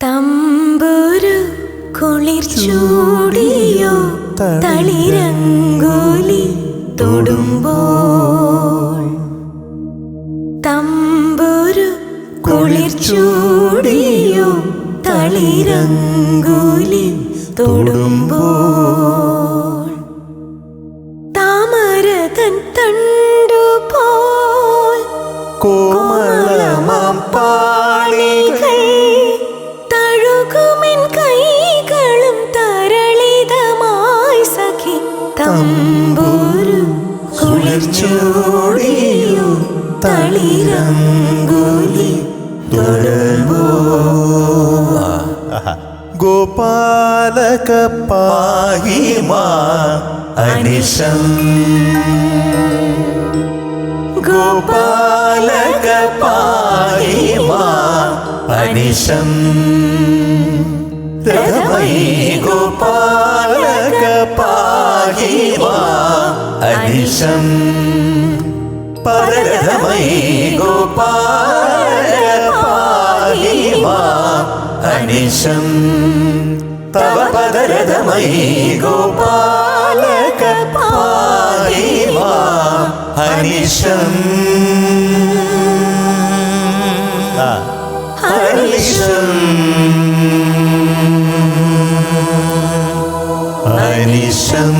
തമ്പുരു കുളിർ ചൂടിയോ തളിരങ്കോലി തൊടുമ്പോൾ. തമ്പുരു കുളിർ ചൂടിയോ തളിരങ്കോലി തൊടുമ്പോൾ. താമരതൻ തണ്ടുപോൽ കോമളമാം തമ്പൂരു കുളിർച്ചോടിയോ തളിരങ്കൂലി ഗോപാലക പാഹിമാ അനിശം. ഗോപാലക പാഹിമാ അനിശം. രഥമയി ഗോപാലക പാഹിമാ അനിശം പരമേ ഗോപാലക പാഹിമാ അനിശം തവ പദരഥമയി ഗോപാലക പാഹിമാ അനിശം ആ, അനിശം